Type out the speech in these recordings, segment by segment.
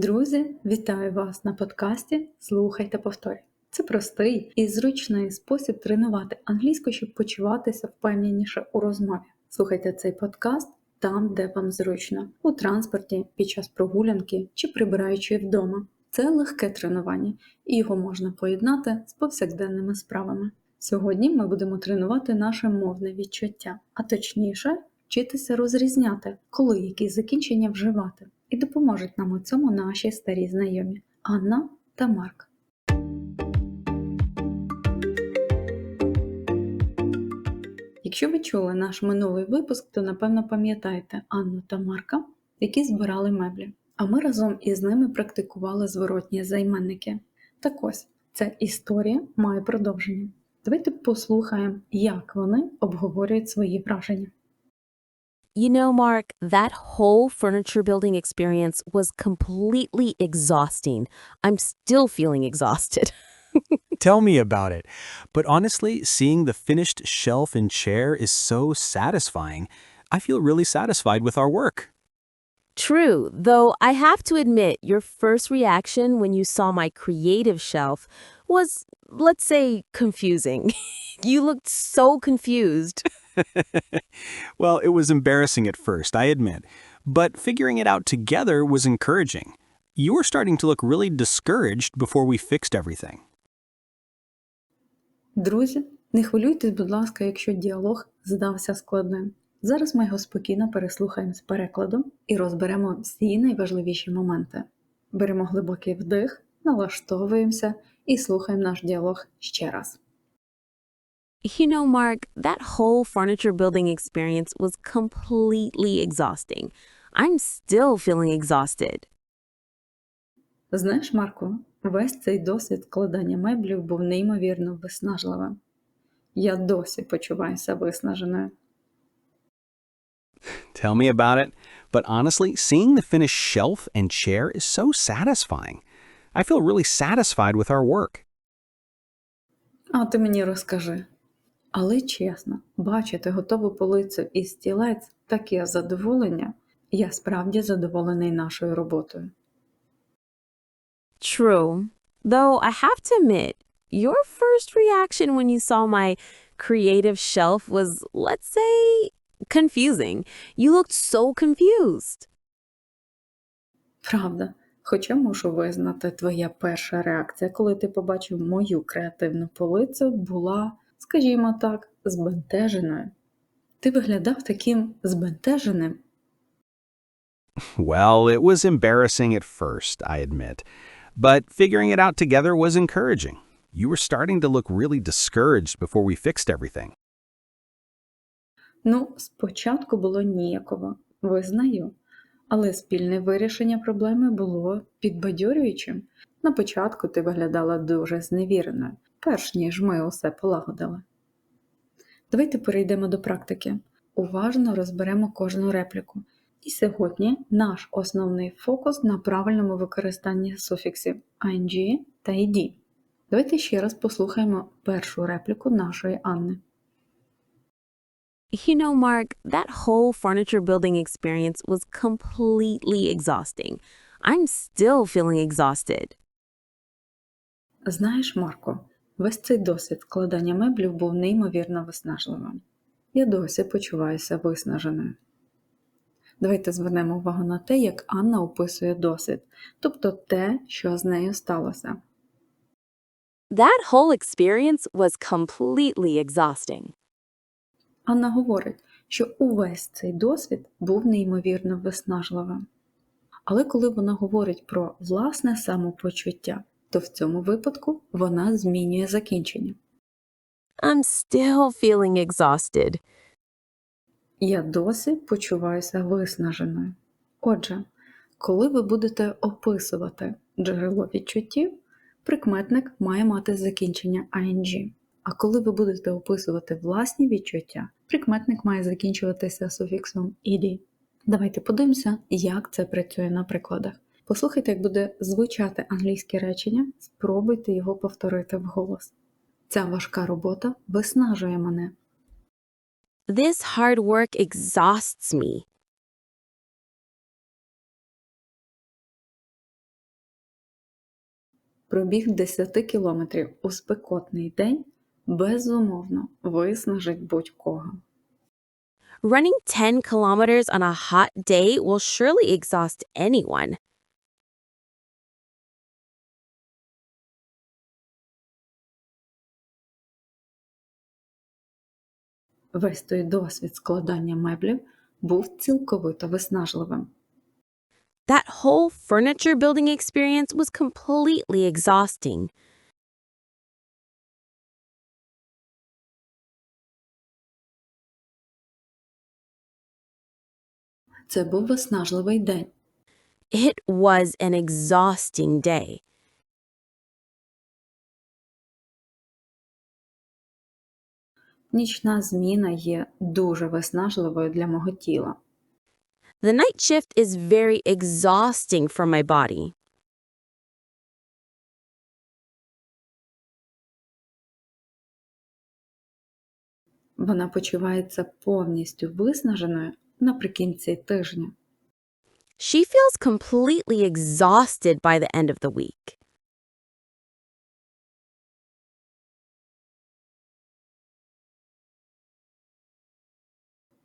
Друзі, вітаю вас на подкасті Слухай та повторюй. Це простий і зручний спосіб тренувати англійську, щоб почуватися впевненіше у розмові. Слухайте цей подкаст там, де вам зручно, у транспорті, під час прогулянки чи прибираючи вдома. Це легке тренування, і його можна поєднати з повсякденними справами. Сьогодні ми будемо тренувати наше мовне відчуття, а точніше, вчитися розрізняти, коли які закінчення вживати, і допоможуть нам у цьому наші старі знайомі Анна та Марк. Якщо ви чули наш минулий випуск, то напевно пам'ятаєте Анну та Марка, які збирали меблі. А ми разом із ними практикували зворотні займенники. Так ось, ця історія має продовження. Давайте послухаємо, як вони обговорюють свої враження. You know, Mark, that whole furniture building experience was completely exhausting. I'm still feeling exhausted. Tell me about it. But honestly, seeing the finished shelf and chair is so satisfying. I feel really satisfied with our work. True, though I have to admit, your first reaction when you saw my creative shelf was, let's say, confusing. you looked so confused. well, it was embarrassing at first, I admit. But figuring it out together was encouraging. You were starting to look really discouraged before we fixed everything. Друзі, не хвилюйтесь, будь ласка, якщо діалог здався складним. Зараз ми його спокійно переслухаємо з перекладом і розберемо всі найважливіші моменти. Беремо глибокий вдих, налаштовуємося і слухаємо наш діалог ще раз. You know, Mark, that whole furniture building experience was completely exhausting. I'm still feeling exhausted. Знаєш, Марко, весь цей досвід складання меблів був неймовірно виснажливим. Я досі почуваюся виснаженою. Tell me about it. But honestly, seeing the finished shelf and chair is so satisfying. I feel really satisfied with our work. А ти мені розкажи. Але чесно, бачити готову полицю і стілець таке задоволення. Я справді задоволений нашою роботою. True. Though I have to admit, your first reaction when you saw my creative shelf was, let's say, confusing. You looked so confused. Правда, хоча мушу визнати, твоя перша реакція, коли ти побачив мою креативну полицю, була, скажімо так, збентеженою. Ти виглядав таким збентеженим. Well, it was embarrassing at first, I admit. But figuring it out together was encouraging. You were starting to look really discouraged before we fixed everything. Ну, спочатку було ніяково, визнаю. Але спільне вирішення проблеми було підбадьорюючим. На початку ти виглядала дуже зневіреною, перш ніж ми усе полагодили. Давайте перейдемо до практики. Уважно розберемо кожну репліку. І сьогодні наш основний фокус на правильному використанні суфіксів ing та ed. Давайте ще раз послухаємо першу репліку нашої Анни. You know, Mark, that whole furniture building experience was completely exhausting. I'm still feeling exhausted. Знаєш, Марко, весь цей досвід складання меблів був неймовірно виснажливим. Я досі почуваюся виснаженою. Давайте звернемо увагу на те, як Анна описує досвід, тобто те, що з нею сталося. That whole experience was completely exhausting. Анна говорить, що увесь цей досвід був неймовірно виснажливим. Але коли вона говорить про власне самопочуття, то в цьому випадку вона змінює закінчення. I'm still feeling exhausted. Я досі почуваюся виснаженою. Отже, коли ви будете описувати джерело відчуттів, прикметник має мати закінчення ing. А коли ви будете описувати власні відчуття, прикметник має закінчуватися суфіксом ed. Давайте подивимося, як це працює на прикладах. Послухайте, як буде звучати англійське речення, спробуйте його повторити вголос. Ця важка робота виснажує мене. This hard work exhausts me. Пробіг 10 кілометрів у спекотний день безумовно виснажить будь-кого. Running 10 kilometers on a hot day will surely exhaust anyone. Весь той досвід складання меблів був цілковито виснажливим. That whole furniture building experience was completely exhausting. Це був виснажливий день. It was an exhausting day. Нічна зміна є дуже виснажливою для мого тіла. The night shift is very exhausting for my body. Вона почувається повністю виснаженою наприкінці тижня. She feels completely exhausted by the end of the week.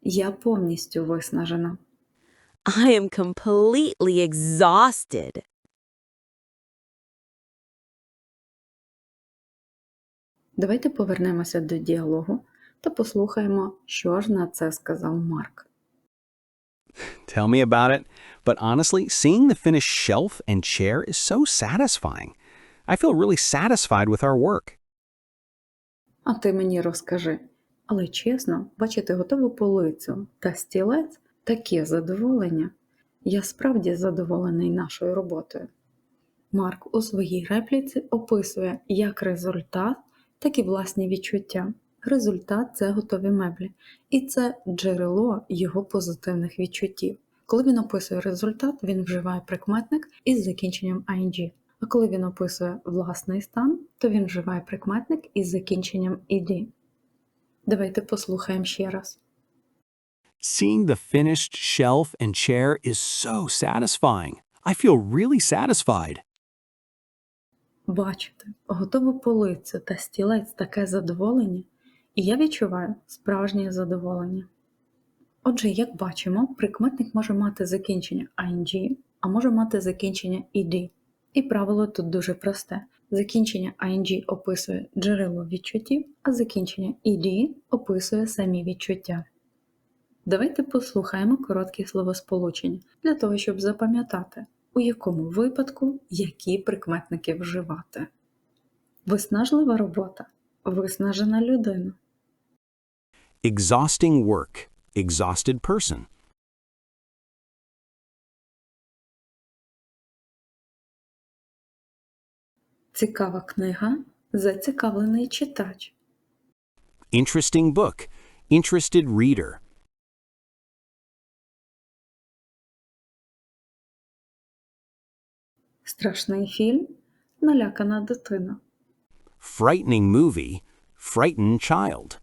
Я повністю виснажена. I am completely exhausted. Давайте повернемося до діалогу та послухаємо, що ж на це сказав Марк. Tell me about it. But honestly, seeing the finished shelf and chair is so satisfying. I feel really satisfied with our work. А ти мені розкажи. Але чесно, бачити готову полицю та стілець таке задоволення. Я справді задоволений нашою роботою. Марк у своїй репліці описує як результат, так і власні відчуття. Результат це готові меблі, і це джерело його позитивних відчуттів. Коли він описує результат, він вживає прикметник із закінченням ing. А коли він описує власний стан, то він вживає прикметник із закінченням ed. Давайте послухаємо ще раз. Seeing the finished shelf and chair is so satisfying. I feel really satisfied. Бачите, готову полицю та стілець таке задоволення, і я відчуваю справжнє задоволення. Отже, як бачимо, прикметник може мати закінчення ing, а може мати закінчення ed. І правило тут дуже просте. Закінчення ing описує джерело відчуттів, а закінчення ed описує самі відчуття. Давайте послухаємо короткі словосполучення для того, щоб запам'ятати, у якому випадку які прикметники вживати. Виснажлива робота, виснажена людина. Exhausting work. Exhausted person. Цікава книга, зацікавлений читач. Interesting book. Interested reader. Страшний фільм, налякана дитина. Frightening movie. Frightened child.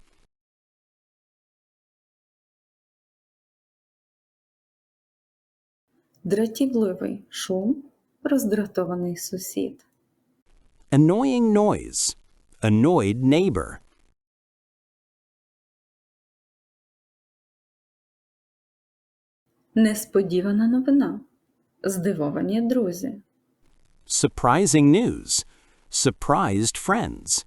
Дратівливий шум, роздратований сусід. Annoying noise. Annoyed neighbor. Несподівана новина. Здивовані друзі. Surprising news. Surprised friends.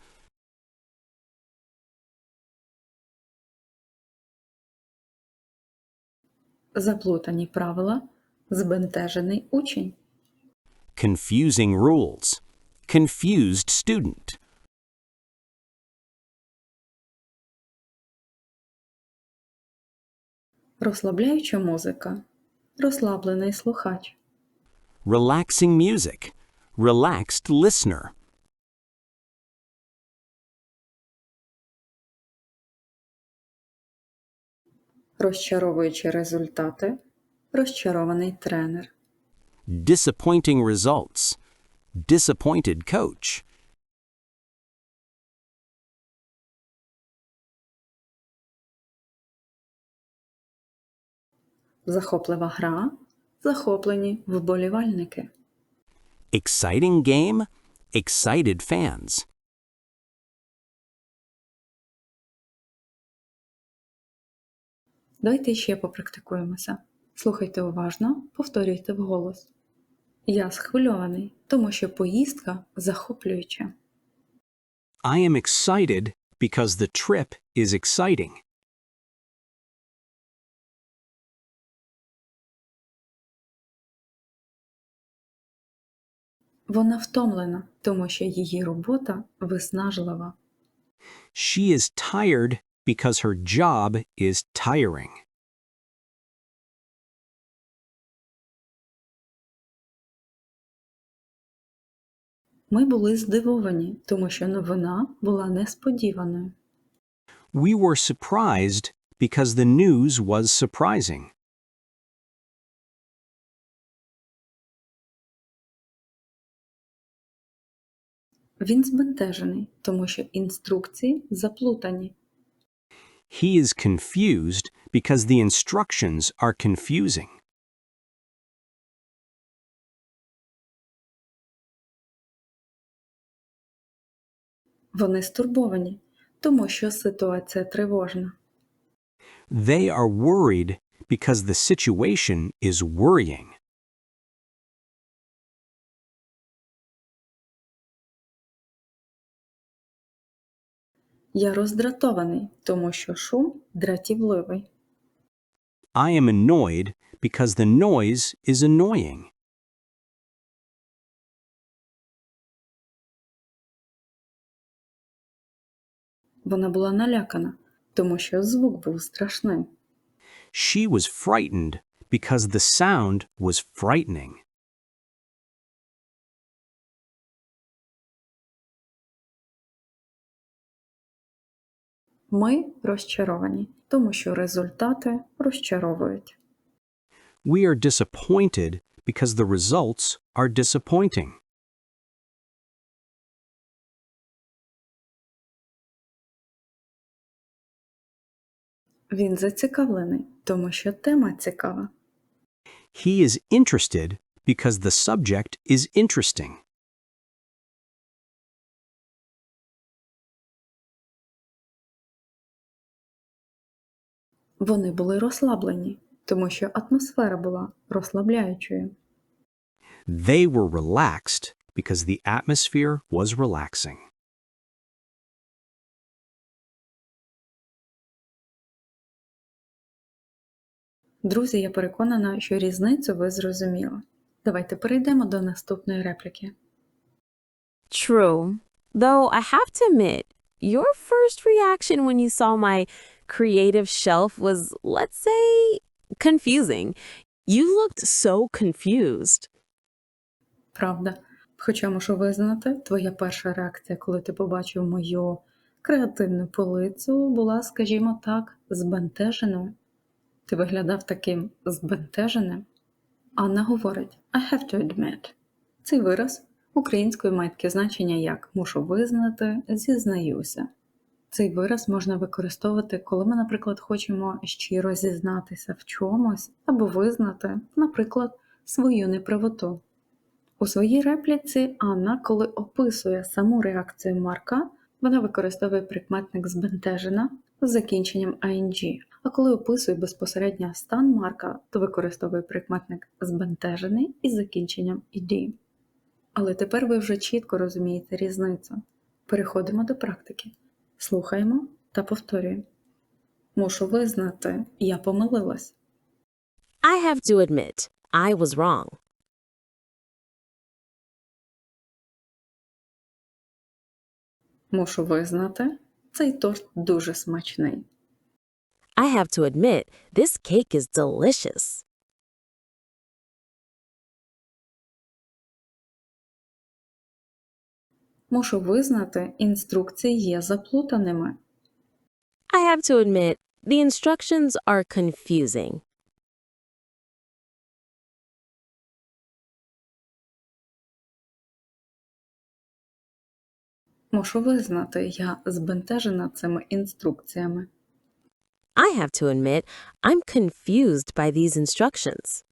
Заплутані правила. Збентежений учень. Confusing rules. Confused student. Розслабляюча музика. Розслаблений слухач. Relaxing music. Relaxed listener. Розчаровуючі результати. Розчарований тренер. Disappointing results. Disappointed coach. Захоплива гра. Захоплені вболівальники. Exciting game. excited fans. Давайте ще попрактикуємося. Слухайте уважно, повторюйте вголос. Я схвильований, тому що поїздка захоплююча. I am excited because the trip is exciting. Вона втомлена, тому що її робота виснажлива. She is tired because her job is tiring. Ми були здивовані, тому що новина була несподіваною. We were surprised because the news was surprising. Він збентежений, тому що інструкції заплутані. He is confused because the instructions are confusing. Вони стурбовані, тому що ситуація тривожна. They are worried because the situation is worrying. Я роздратований, тому що шум дратівливий. I am annoyed because the noise is annoying. Вона була налякана, тому що звук був страшним. She was frightened because the sound was frightening. Ми розчаровані, тому що результати розчаровують. We are disappointed because the results are disappointing. Він зацікавлений, тому що тема цікава. He is interested because the subject is interesting. Вони були розслаблені, тому що атмосфера була розслабляючою. They were relaxed because the atmosphere was relaxing. Друзі, я переконана, що різницю ви зрозуміли. Давайте перейдемо до наступної репліки. True. Though I have to admit, your first reaction when you saw my creative shelf was, let's say, confusing. You looked so confused. Правда. Хоча мушу визнати, твоя перша реакція, коли ти побачив мою креативну полицю, була, скажімо так, збентеженою. Ти виглядав таким збентеженим. Анна говорить I have to admit. Цей вираз українською має таке значення як мушу визнати, зізнаюся. Цей вираз можна використовувати, коли ми, наприклад, хочемо щиро зізнатися в чомусь або визнати, наприклад, свою неправоту. У своїй репліці Анна, коли описує саму реакцію Марка, вона використовує прикметник збентежена з закінченням «ing», а коли описує безпосередньо стан Марка, то використовує прикметник збентежений із закінченням «ed». Але тепер ви вже чітко розумієте різницю. Переходимо до практики. Слухаємо та повторюємо. Мушу визнати, я помилилась. I have to admit, I was wrong. Мушу визнати, цей торт дуже смачний. I have to admit, this cake is delicious. Мушу визнати, інструкції є заплутаними. I have to admit, the instructions are confusing. Мушу визнати, я збентежена цими інструкціями. I have to admit, I'm confused by these instructions.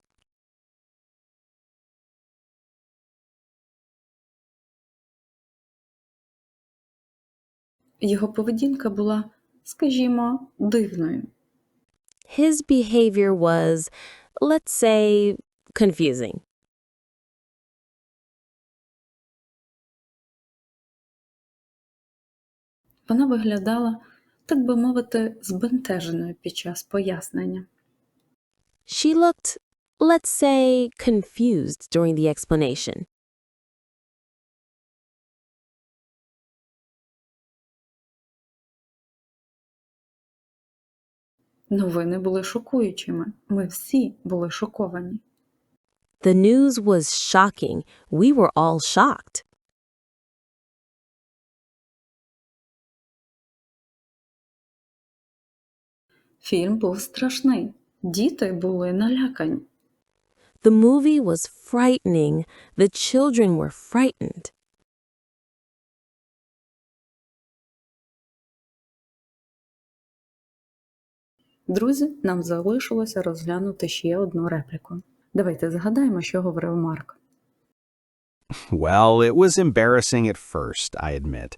Його поведінка була, скажімо, дивною. His behavior was, let's say, confusing. Вона виглядала, так би мовити, збентеженою під час пояснення. She looked, let's say, confused during the explanation. Новини були шокуючими. Ми всі були шоковані. The news was shocking. We were all shocked. Фільм був страшний. Діти були налякані. The movie was frightening. The children were frightened. Друзі, нам залишилося розглянути ще одну репліку. Давайте згадаємо, що говорив Марк. Well, it was embarrassing at first, I admit.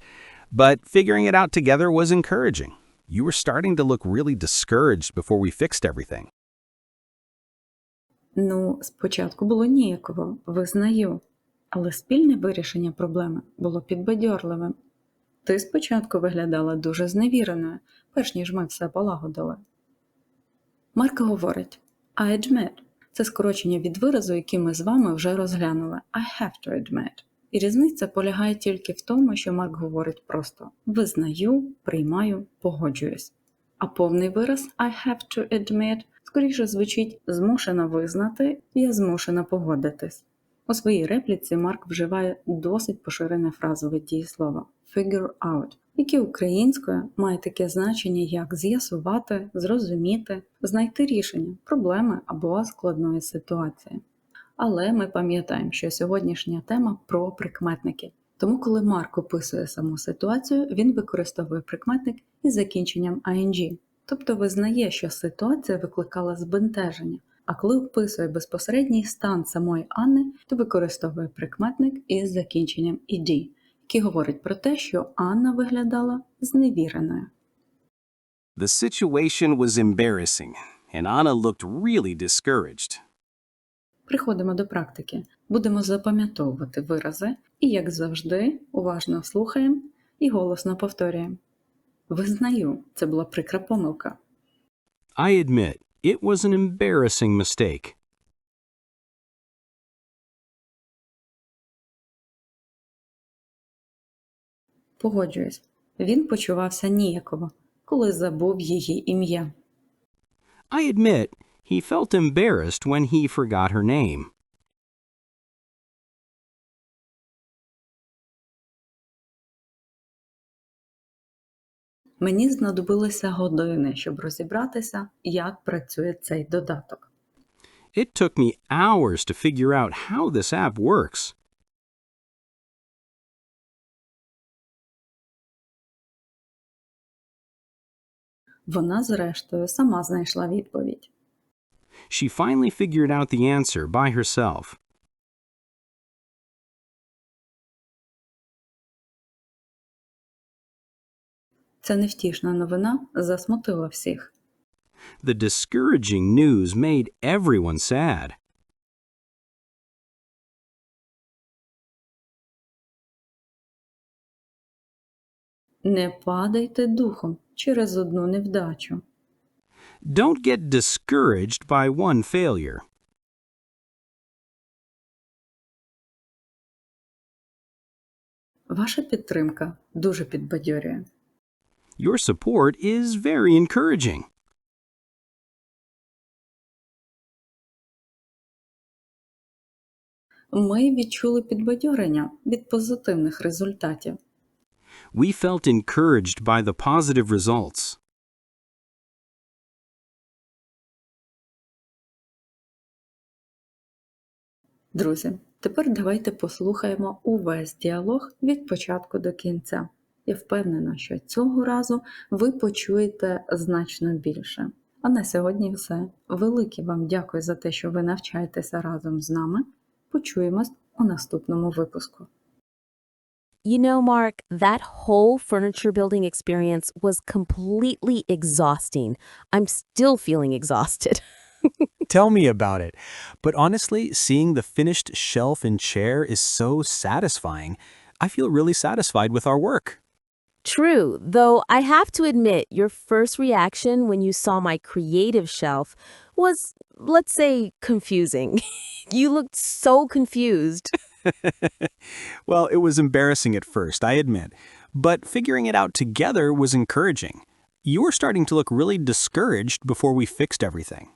But figuring it out together was encouraging. You were starting to look really discouraged before we fixed everything. Ну, спочатку було ніяково, визнаю, але спільне вирішення проблеми було підбадьорливим. Ти спочатку виглядала дуже зневіреною, перш ніж ми все полагодили. Марк говорить I admit – це скорочення від виразу, який ми з вами вже розглянули. I have to admit. І різниця полягає тільки в тому, що Марк говорить просто визнаю, приймаю, погоджуюсь. А повний вираз I have to admit скоріше звучить змушена визнати, я змушена погодитись. У своїй репліці Марк вживає досить поширене фразове дієслово figure out, яке українською має таке значення, як з'ясувати, зрозуміти, знайти рішення проблеми або складної ситуації. Але ми пам'ятаємо, що сьогоднішня тема про прикметники. Тому, коли Марк описує саму ситуацію, він використовує прикметник із закінченням ing, тобто визнає, що ситуація викликала збентеження. А коли описує безпосередній стан самої Анни, то використовує прикметник із закінченням ed, який говорить про те, що Анна виглядала зневіреною. The situation was embarrassing, and Anna looked really discouraged. Приходимо до практики. Будемо запам'ятовувати вирази і, як завжди, уважно слухаємо і голосно повторюємо. Визнаю, це була прикра помилка. I admit, it was an embarrassing mistake. Погоджуюсь. Він почувався ніяково, коли забув її ім'я. I admit, he felt embarrassed when he forgot her name. Мені знадобилися години, щоб розібратися, як працює цей додаток. It took me hours to figure out how this app works. Вона, зрештою, сама знайшла відповідь. She finally figured out the answer by herself. Ця невтішна новина засмутила всіх. The discouraging news made everyone sad. Не падайте духом через одну невдачу. Don't get discouraged by one failure. Ваша підтримка дуже підбадьорює. Your support is very encouraging. Ми відчули підбадьорення від позитивних результатів. We felt encouraged by the positive results. Друзі, тепер давайте послухаємо увесь діалог від початку до кінця. Я впевнена, що цього разу ви почуєте значно більше. А на сьогодні все. Велике вам дякую за те, що ви навчаєтеся разом з нами. Почуємось у наступному випуску. You know, Mark, that whole furniture building experience was completely exhausting. I'm still feeling exhausted. Tell me about it. But honestly, seeing the finished shelf and chair is so satisfying. I feel really satisfied with our work. True, though I have to admit, your first reaction when you saw my creative shelf was, let's say, confusing. you looked so confused. well, it was embarrassing at first, I admit. But figuring it out together was encouraging. You were starting to look really discouraged before we fixed everything.